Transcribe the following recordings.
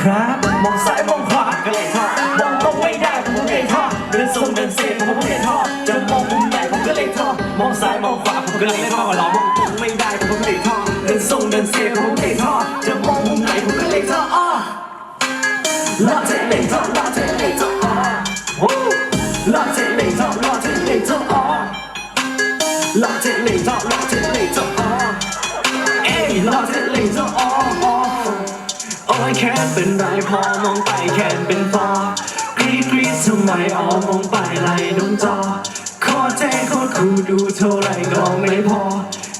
ครับ มองซ้ายมองขวาก็เลยทอดมองตรงไม่ได้ผมก็เลยทอดเดินทรงเดินเซผมก็เลยทอดจะมองมุมไหนผมก็เลยทอดมองซ้ายมองขวาผมก็เลยทอดหรอมองตรงไม่ได้ผมก็เลยทอดเดินทรงเดินเซผมก็เลยทอดจะมองมุมไหนผมก็เลยทอดอ้อลาเทเลยทอดลาเทเลยทอดอ้อวู้ลาเทเลยทอดลาเทเลยทอดอ้อลาเทเลยทอดลาเลยทอ แค่เป็นไรพอมองไปแค่เป็นฟอกรีดกรีดทำไมอ๋อมองไปไหลโดนจอโคตรเท่โคตรคูดูเท่าไรก็ไม่พอ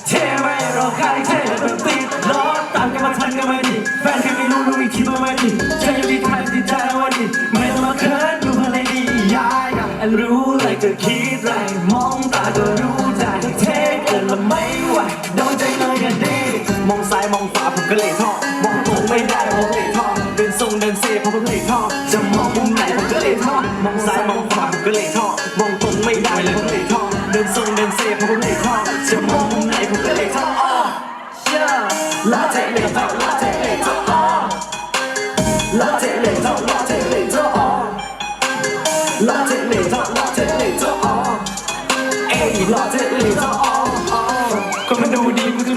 เท่ไม่รอใครเท่แบบติดล้อตามกันมาทันกันมาดิแฟนแค่ไม่รู้รู้อีกทีมาไม่ดิใจยังดีทายติดใจว่าดิไม่ต้องมาเขินดูอะไรดียายอันรู้เลยจะคิดไรมองตาก็รู้ใจเท่เกินละไม่ไหวโดนใจเลยอะดิมองซ้ายมองขวาผมก็เลยทอมอง เดินเซ่เดินเซผมก็เลยทอดจะมองมุมไหนผมก็เลยทอดมองซ้ายมองขวาผมก็เลยทอดมองตรงไม่ได้เลยผมก็เลยทอดเดินทรงเดินเซเพราะเลยทอดจะมองมุมไหนผมก็เลยทอดอ้อเชื่อลาเทเลยทอลาเทเลยทอดอ้อลาเทเลย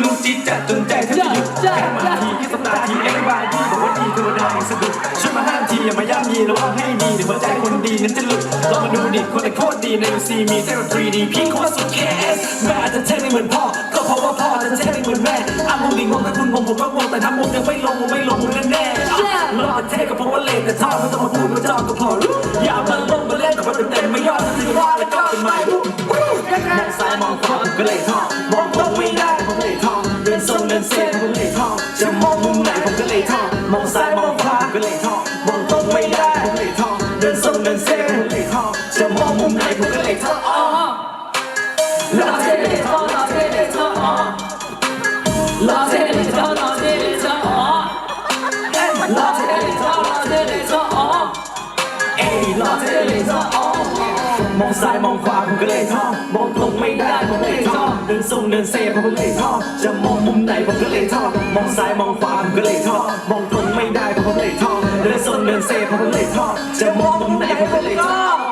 รู้จี๊ดจัดจนใจแทบจะหยุดแค่มาทีแค่สัปดาห์ทีเอ็กบายทีบอกว่าดีธรรมดาไม่สะดุดช่วยมาห้ามทีอย่ามาย่ำยีระวังให้ดีเดี๋ยวหัวใจคนดีนั้นจะหลุดลองมาดูดิคนไหนโคตรดีใน UC มีเทคโนโลยีดีพี่โคตรสุดแค่แม่อาจจะเท่ไม่เหมือนพ่อก็เพราะว่าพ่อจะเท่ไม่เหมือนแม่อ้ามงดิงงแต่คุณผมผมก็งงแต่ทำมุมยังไม่ลงผมไม่ลงแน่แน่ๆรอดเท่ก็เพราะว่าเลนแต่ท่อไม่ต้องมาพูดมาจอก็พอรู้อย่ามาลงมาเล่นกับมันเต็มๆไม่ยอมจะว่าแล้วก็เป็นใหม่มองซ้ายมองขวาผมก็เลยทอดมองตรงไเดินเดินเซผมก็เลยทอดจะมองมุมไหนผมก็เลยทอดมองซ้ายมองขวาผมก็เลยทอดมองตรงไม่ได้ผมก็เลยทอดเดินทรงเดินเซผมก็เลยทอดจะมองมุมไหนผมก็เลยทอดอ๋อลาเทเลยทอดลาเทเลยทอดอ๋อลาเทเลยทอดลาเทเลยทอดอ๋อเอ้ยลาเลยทอดลาเทเลยทอดอ๋อเอ้ยลอเท่เลยทออ๋อมองซ้ายมองขวาผมก็เลยทอมองตรงไม่ได้ผมก็เลยทอ เดินทรงเดินเซ่ผมก็เลยทอจะมองมุมไหนผมก็เลยทอมองซ้ายมองขวาผมก็เลยทอมองตรงไม่ได้ผมก็เลยทอเดินทรงเดินเซ่ผมก็เลยทอจะมองมุมไหนผมก็เลยทอ